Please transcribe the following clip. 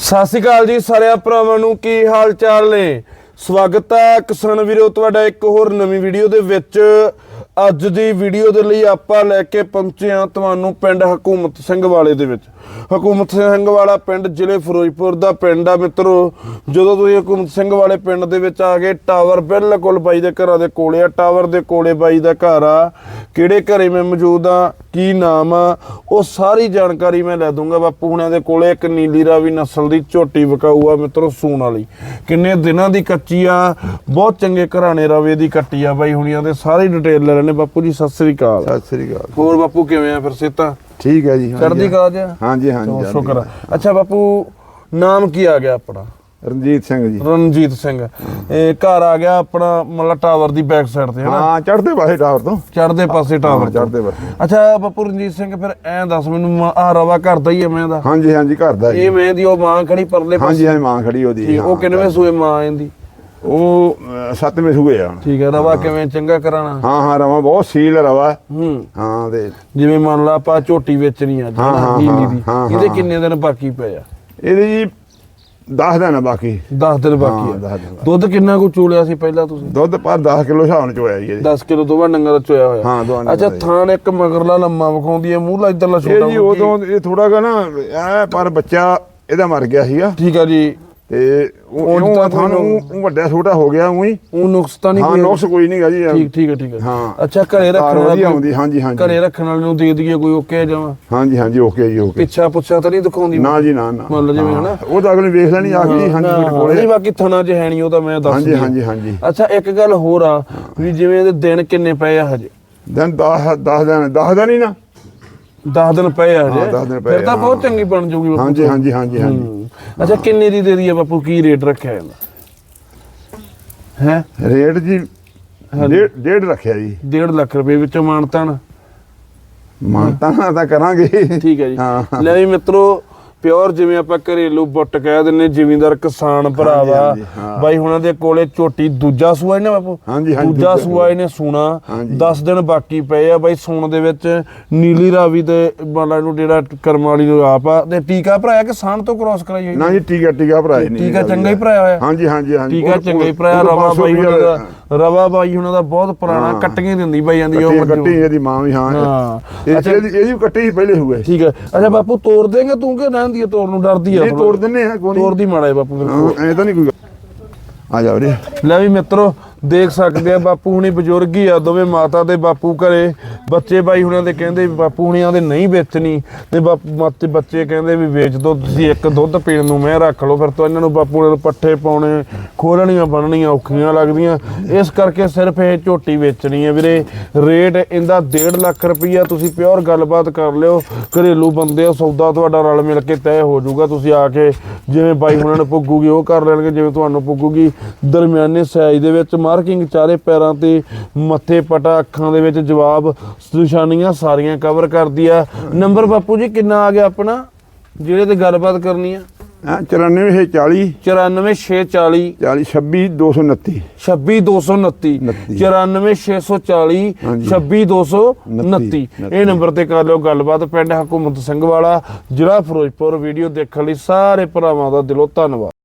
ਸਤਿ ਸ਼੍ਰੀ ਅਕਾਲ ਜੀ ਸਾਰਿਆਂ ਭਰਾਵਾਂ ਨੂੰ, ਕੀ ਹਾਲ ਚਾਲ ਨੇ? ਸਵਾਗਤ ਹੈ ਕਿਸਾਨ ਵੀਰੋ, ਤੁਹਾਡਾ ਇੱਕ ਹੋਰ ਨਵੀਂ ਵੀਡੀਓ ਦੇ ਵਿੱਚ। ਅੱਜ ਦੀ ਵੀਡੀਓ ਦੇ ਲਈ ਆਪਾਂ ਲੈ ਕੇ ਪਹੁੰਚੇ ਹਾਂ ਤੁਹਾਨੂੰ ਪਿੰਡ ਹਕੂਮਤ ਸਿੰਘ ਵਾਲੇ ਦੇ ਵਿੱਚ। ਹਕੂਮਤ ਸਿੰਘ ਵਾਲਾ ਪਿੰਡ ਜ਼ਿਲ੍ਹੇ ਫਿਰੋਜ਼ਪੁਰ ਦਾ ਪਿੰਡ ਆ ਮਿੱਤਰੋ। ਜਦੋਂ ਤੁਸੀਂ ਹਕੂਮਤ ਸਿੰਘ ਵਾਲੇ ਪਿੰਡ ਦੇ ਵਿੱਚ ਆ ਗਏ, ਟਾਵਰ ਬਿਲਕੁਲ ਬਾਈ ਦੇ ਘਰਾਂ ਦੇ ਕੋਲੇ ਆ। ਟਾਵਰ ਦੇ ਕੋਲੇ ਬਾਈ ਦਾ ਘਰ ਆ। ਕਿਹੜੇ ਘਰੇ ਮੈਂ ਮੌਜੂਦ ਆ ਕੀ ਨਾਮ ਆ? ਉਹ ਸਾਰੀ ਜਾਣਕਾਰੀ ਮੈਂ ਲੈ ਦੂੰਗਾ। ਬਾਪੂ ਹੁਣਾਂ ਦੇ ਕੋਲੇ ਇੱਕ ਨੀਲੀ ਰਾਵੀ ਨਸਲ ਦੀ ਝੋਟੀ ਵਿਕਾਊ ਆ ਮਿੱਤਰੋ ਸੂਣ ਵਾਲੀ। ਕਿੰਨੇ ਦਿਨਾਂ ਦੀ ਕੱਚੀ ਆ? ਬਹੁਤ ਚੰਗੇ ਘਰਾਣੇ ਰਵੇ ਦੀ ਕੱਟੀ ਆ ਬਾਈ ਹੁਣੀਆਂ ਦੇ। ਸਾਰੀ ਡਿਟੇਲ ਲੈ ਲੈਣੇ। ਬਾਪੂ ਜੀ ਸਤਿ ਸ੍ਰੀ ਅਕਾਲ। ਸਤਿ ਸ੍ਰੀ ਅਕਾਲ। ਹੋਰ ਬਾਪੂ ਕਿਵੇਂ ਆ ਫਿਰ ਸੇਤਾ ਠੀਕ ਹੈ ਜੀ ਚੜ੍ਹਦੀ ਕਲਾ ਚ ਹਾਂਜੀ ਹਾਂਜੀ। ਸ਼ੁਕਰ ਆ। ਅੱਛਾ ਬਾਪੂ ਨਾਮ ਕੀ ਆ ਗਿਆ ਆਪਣਾ? ਰਣਜੀਤ ਸਿੰਘ ਜੀ। ਰਣਜੀਤ ਸਿੰਘ। ਇਹ ਘਰ ਆ ਗਿਆ ਆਪਣਾ ਮਤਲਬ ਟਾਵਰ ਦੀ ਬੈਕ ਸਾਈਡ ਤੇ ਹਨਾ? ਹਾਂ ਚੜ੍ਹਦੇ ਪਾਸੇ ਟਾਵਰ ਤੋਂ। ਚੜਦੇ ਪਾਸੇ ਟਾਵਰ ਹਾਂ, ਚੜ੍ਹਦੇ ਪਾਸੇ। ਅੱਛਾ ਬਾਪੂ ਰਣਜੀਤ ਸਿੰਘ ਫਿਰ ਐਂ ਦੱਸ ਮੈਨੂੰ ਆ ਰਵਾ ਘਰ ਦਾ ਹੀ ਐ ਮੈਂ ਦਾ? ਹਾਂਜੀ ਹਾਂਜੀ ਘਰ ਦਾ ਇਹ ਮੈਂ ਦੀ ਉਹ ਮਾਂ ਖੜੀ ਪਰਲੇ ਹਾਂਜੀ ਪਾਸੇ। ਹਾਂਜੀ ਮਾਂ ਖੜੀ ਉਹਦੀ ਉਹ। ਕਿੰਨਵੇਂ ਸੂਏ ਮਾਂ ਇਹਦੀ? ਉਹ ਸੱਤਵੇਂ ਸੂਏ ਆ। ਠੀਕ ਹੈ ਰਵਾ ਕਿਵੇਂ ਚੰਗਾ ਕਰਾਣਾ? ਹਾਂ ਹਾਂ ਰਵਾ ਬਹੁਤ ਸੀਲ ਰਵਾ। ਹੂੰ। ਹਾਂ ਤੇ ਜਿਵੇਂ ਮੰਨ ਲਾ ਆਪਾਂ ਝੋਟੀ ਵੇਚਣੀ ਨੀਲੀ ਦੀ ਹਾਂ, ਇਹਦੇ। ਕਿੰਨੇ ਦਿਨ ਬਾਕੀ ਪਏ ਆ? ਇਹਦੇ ਜੀ 10 ਦਿਨ ਆ ਬਾਕੀ। 10 ਦਿਨ ਬਾਕੀ ਹਾਂ, ਆ। ਦਸ ਦਿਨ ਬਾਕੀ। ਦੁੱਧ ਕਿੰਨਾ ਕੁ ਚੂਲਿਆ ਸੀ ਪਹਿਲਾਂ ਤੁਸੀਂ? ਦੁੱਧ ਪਰ 10 ਕਿਲੋ ਹਿਸਾਬ ਚੋਇਆ ਜੀ ਇਹਦੇ। 10 ਕਿਲੋ ਦੋਵਾਂ ਡੰਗਰ ਦਾ ਚੋਇਆ ਹੋਇਆ। ਹਾਂ, ਦੋਵਾਂ ਡੰਗਰਾਂ ਅੱਛਾ ਦਾ। ਇੱਕ ਮਗਰਲਾ ਲੰਮਾ ਵਿਖਾਉਂਦੀ ਹੈ ਮੂੰਹਲਾ ਇਧਰਲਾ ਛੋਟਾ ਇਹ ਜੀ ਵਿਖਾਉਂਦੀ। ਉਦੋਂ ਇਹ ਥੋੜਾ ਗਾ ਨਾ ਐ ਪਰ ਬੱਚਾ ਇਹਦਾ ਮਰ ਗਿਆ ਸੀਗਾ। ਠੀਕ ਆ ਜੀ। ਤੇ ਉਹ ਉਹ ਵੱਡਾ ਛੋਟਾ ਹੋ ਗਿਆ ਉਹੀ ਉਹ ਨੁਕਸ ਤਾਂ ਨਹੀਂ ਹਾਂ ਨੁਕਸ ਕੋਈ ਨਹੀਂਗਾ ਜੀ ਠੀਕ ਠੀਕ ਹੈ ਠੀਕ ਹੈ। ਹਾਂ। ਅੱਛਾ ਘਰੇ ਰੱਖਣ ਵਾਲਾ ਆਉਂਦੀ, ਹਾਂਜੀ, ਹਾਂਜੀ। ਘਰੇ ਰੱਖਣ ਵਾਲੇ ਨੂੰ ਦੇ ਦਈਏ ਕੋਈ ਓਕੇ ਜਾਵਾਂ? ਹਾਂਜੀ ਹਾਂਜੀ ਓਕੇ ਜੀ ਓਕੇ। ਪਿੱਛਾ ਪੁੱਛਾ ਤਾਂ ਨਹੀਂ ਦਿਖਾਉਂਦੀ ਨਾ ਜੀ ਨਾ ਨਾ। ਮੰਨ ਲਓ ਜਿਵੇਂ। ਹਨਾ। ਉਹ ਤਾਂ ਅਗਲੇ ਵੇਖ ਲੈਣੀ ਆ ਗਈ ਹਾਂਜੀ ਮੇਰੇ ਨਹੀਂ ਕੋਲੇ। ਬਾਕੀ ਥਣਾ ਚ ਹੈ ਨਹੀਂ ਉਹ ਤਾਂ ਮੈਂ ਦੱਸ ਹਾਂਜੀ। ਹਾਂਜੀ ਹਾਂਜੀ। ਅੱਛਾ ਇੱਕ ਗੱਲ ਹੋਰ ਆ ਵੀ ਜਿਵੇਂ ਇਹਦੇ ਦਿਨ ਕਿੰਨੇ ਪਏ ਆ ਹਜੇ? ਦਿਨ 10 10 ਦਿਨ 10 ਦਿਨ ਹੀ ਨਾ। 10 ਦਿਨ ਪਏ ਆ ਹਾਂ, ਹਜੇ। ਦਸ ਦਿਨ ਪਏ ਫਿਰ ਤਾਂ ਆ, ਬਹੁਤ। ਚੰਗੀ ਬਣ ਜਾਊਗੀ ਬਾਪੂ। ਹਾਂਜੀ ਹਾਂਜੀ ਹਾਂਜੀ ਹਾਂਜੀ। ਹੂੰ। ਅੱਛਾ ਕਿੰਨੇ ਦੀ ਦੇ ਦਈਏ ਬਾਪੂ? ਕੀ ਰੇਟ ਰੱਖਿਆ ਇਹਦਾ? ਹੈ? ਰੇਟ ਜੀ ਡੇਢ ਡੇਢ ਰੱਖਿਆ ਜੀ। 1.5 ਲੱਖ ਰੁਪਏ ਵਿੱਚੋਂ ਮਾਨਤਾਨ। ਮਾਨਤਾ ਤਾਂ ਕਰਾਂਗੇ। ਠੀਕ ਹੈ ਜੀ। ਲੈ ਵੀ ਮਿੱਤਰੋ ਪਿਓਰ ਜਿਵੇਂ ਆਪਾਂ ਘਰੇਲੂ ਬੁੱਟ ਕਹਿ ਦਿੰਨੇ ਜ਼ਿਮੀਂਦਾਰ ਕਿਸਾਨ ਭਰਾਵਾ। ਬਾਈ ਹੁਣਾਂ ਦੇ ਕੋਲੇ ਝੋਟੀ ਦੂਜਾ ਸੂਆ ਇਹਨੇ ਬਾਪੂ? ਦੂਜਾ ਸੂਆ ਇਹਨੇ ਸੂਣਾ। ਹਾਂਜੀ। 10 ਦਿਨ ਬਾਕੀ ਪਏ ਆ ਬਾਈ ਸੂਣ ਦੇ ਵਿੱਚ। ਨੀਲੀ ਰਾਵੀ ਤੇ ਬਾਲਾ ਨੂੰ ਜਿਹੜਾ ਕਰਮ ਵਾਲੀ ਨੂੰ ਆਪ ਆ। ਤੇ ਟੀਕਾ ਭਰਾਇਆ ਕਿ ਸਾਨ ਤੋਂ ਕ੍ਰਾਸ ਕਰਾਈ ਹੋਈ? ਨਾ ਜੀ ਟੀਕਾ ਟੀਕਾ ਭਰਾਏ ਨਹੀਂ ਟੀਕਾ ਚੰਗਾ ਹੀ ਭਰਾਇਆ ਹੋਇਆ। ਹਾਂਜੀ ਹਾਂਜੀ ਹਾਂਜੀ। ਟੀਕਾ ਚੰਗਾ ਹੀ ਭਰਾਇਆ ਰਵਾ ਬਾਈ ਹੁਣਾਂ ਦਾ ਰਵਾ ਬਾਈ ਹੁਣਾਂ ਦਾ ਬਹੁਤ ਪੁਰਾਣਾ ਹਾਂ। ਕੱਟੀਆਂ ਦਿੰਦੀ ਬਾਈ ਜਾਂਦੀ ਉਹ ਕੱਟੀ ਇਹਦੀ ਮਾਂ ਵੀ ਹਾਂ ਹਾਂ। ਇਹ ਅੱਛਾ। ਇਹਦੀ ਇਹਦੀ ਕੱਟੀ ਸੀ ਪਹਿਲੇ ਹੋਏ ਠੀਕ ਹੈ ਅੱਛਾ ਬਾਪੂ ਤੋੜ ਦੇਂਗੇ ਤੂੰ ਕਿ ਰਹਿੰਦੀ ਹੈ ਤੋੜ ਨੂੰ ਡਰਦੀ ਆ ਨਹੀਂ? ਤੋੜ ਦਿੰਨੇ ਆ ਕੋਈ ਤੋੜ ਦੀ ਮਾੜਾ ਹੈ ਬਾਪੂ ਐ ਤਾਂ ਨਹੀਂ ਕੋਈ। ਆ ਜਾ ਵੀਰੇ ਲੈ ਵੀ ਮਿੱਤਰੋ ਦੇਖ ਸਕਦੇ ਆ, ਬਾਪੂ ਹੁਣੀ ਬਜ਼ੁਰਗ ਹੀ ਆ, ਦੋਵੇਂ ਮਾਤਾ ਦੇ ਬਾਪੂ ਘਰੇ। ਬੱਚੇ ਬਾਈ ਹੁਣਾਂ ਦੇ ਕਹਿੰਦੇ ਵੀ ਬਾਪੂ ਹੁਣੀਆਂ ਦੇ ਨਹੀਂ ਵੇਚਣੀ। ਤੇ ਬਾਪੂ, ਮਾਤੇ, ਬੱਚੇ ਕਹਿੰਦੇ ਵੀ ਵੇਚ ਦੋ, ਤੁਸੀਂ ਇੱਕ ਦੁੱਧ ਪੀਣ ਨੂੰ ਮੈਂ ਰੱਖ ਲਓ, ਫਿਰ ਤੋਂ ਇਹਨਾਂ ਨੂੰ ਬਾਪੂ ਨੇ ਪੱਠੇ ਪਾਉਣੇ, ਖੋਲਣੀਆਂ ਬਣਨੀਆਂ ਔਖੀਆਂ ਲੱਗਦੀਆਂ। ਇਸ ਕਰਕੇ ਸਿਰਫ ਇਹ ਝੋਟੀ ਵੇਚਣੀ ਹੈ ਵੀਰੇ। ਰੇਟ ਇਹਦਾ 1.5 ਲੱਖ ਰੁਪਈਆ, ਤੁਸੀਂ ਪਿਓਰ ਗੱਲਬਾਤ ਕਰ ਲਿਓ। ਘਰੇਲੂ ਬੰਦੇ ਹੋ ਸੌਦਾ ਤੁਹਾਡਾ ਰਲ ਮਿਲ ਕੇ ਤੈਅ ਹੋ ਜਾਊਗਾ। ਤੁਸੀਂ ਆ ਕੇ ਜਿਵੇਂ ਬਾਈ ਹੁਣਾਂ ਨੂੰ ਪੁੱਗੂਗੀ, ਉਹ ਕਰ ਲੈਣਗੇ, ਜਿਵੇਂ ਤੁਹਾਨੂੰ ਪੁੱਗੂਗੀ। ਦਰਮਿਆਨੇ ਸਾਈਜ਼ ਦੇ ਵਿੱਚ ਮਾਰਕਿੰਗ ਚਾਰੇ ਪੈਰਾਂ ਤੇ ਮੱਥੇ ਪਟਾ ਅੱਖਾਂ ਦੇ ਵਿੱਚ ਜਵਾਬ ਨਿਸ਼ਾਨੀਆਂ ਸਾਰੀਆਂ ਕਵਰ ਕਰਦੀ ਆ। ਨੰਬਰ ਬਾਪੂ ਜੀ ਕਿੰਨਾ ਆ ਗਿਆ ਆਪਣਾ? ਜਿਹੜੇ ਤੇ ਗੱਲਬਾਤ ਕਰਨੀ ਆ। ਹਾਂ 94 40 94640 40 26 229 26229 ਉਨੱਤੀ। 94640 ਹਾਂਜੀ। 26229 ਇਹ ਨੰਬਰ ਤੇ ਕਰ ਲਿਓ ਗੱਲਬਾਤ। ਪਿੰਡ ਹਕੂਮਤ ਸਿੰਘ ਵਾਲਾ ਜ਼ਿਲ੍ਹਾ ਫਿਰੋਜ਼ਪੁਰ। ਵੀਡੀਓ ਦੇਖਣ ਲਈ ਸਾਰੇ ਭਰਾਵਾਂ ਦਾ ਦਿਲੋਂ ਧੰਨਵਾਦ।